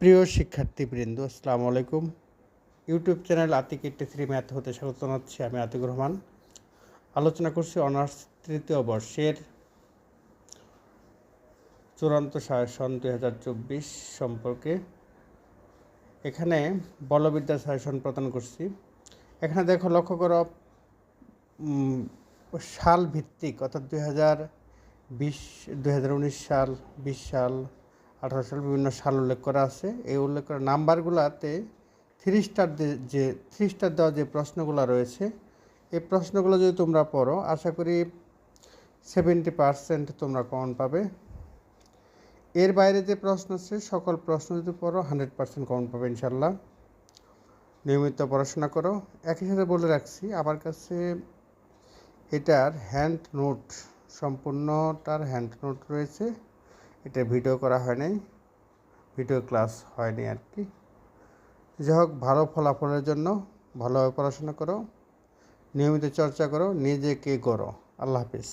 প্রিয় শিক্ষার্থীবৃন্দ, আসসালামু আলাইকুম। YouTube channel Atik eighty three math হতে স্বাগত জানাচ্ছি আমি আতিকুর রহমান। আলোচনা করছি অনার্স তৃতীয় বর্ষের চূড়ান্ত সাজেশন দুই হাজার চব্বিশ সম্পর্কে। এখানে বলবিদ্যা সাজেশন প্রদান করছি। এখানে দেখো, লক্ষ্য করো সাল ভিত্তিক, অর্থাৎ দুই হাজার বিশ, দুই হাজার উনিশ সাল, বিশ সাল আঠারো সাল বিভিন্ন সাল উল্লেখ করা আছে। এই উল্লেখ করা নাম্বারগুলোতে থ্রি স্টার যে থ্রি স্টার দেওয়া যে প্রশ্নগুলো রয়েছে, এই প্রশ্নগুলো যদি তোমরা পড়ো, আশা করি সেভেন্টি পার্সেন্ট তোমরা কমন পাবে। এর বাইরে যে প্রশ্ন আছে, সকল প্রশ্ন যদি পড়ো হান্ড্রেড পার্সেন্ট কমন পাবে ইনশাল্লাহ নিয়মিত পড়াশোনা করো। একই সাথে বলে রাখছি, আমার কাছে এটার হ্যান্ড নোট সম্পূর্ণটার হ্যান্ড নোট রয়েছে। এটা ভিডিও করা হয় নাই ভিডিও ক্লাস হয়নি আর কি। যাই হোক, ভালো ফলাফলের জন্য ভালোভাবে পড়াশোনা করো, নিয়মিত চর্চা করো, নিজেকে করো আল্লাহ হাফিজ।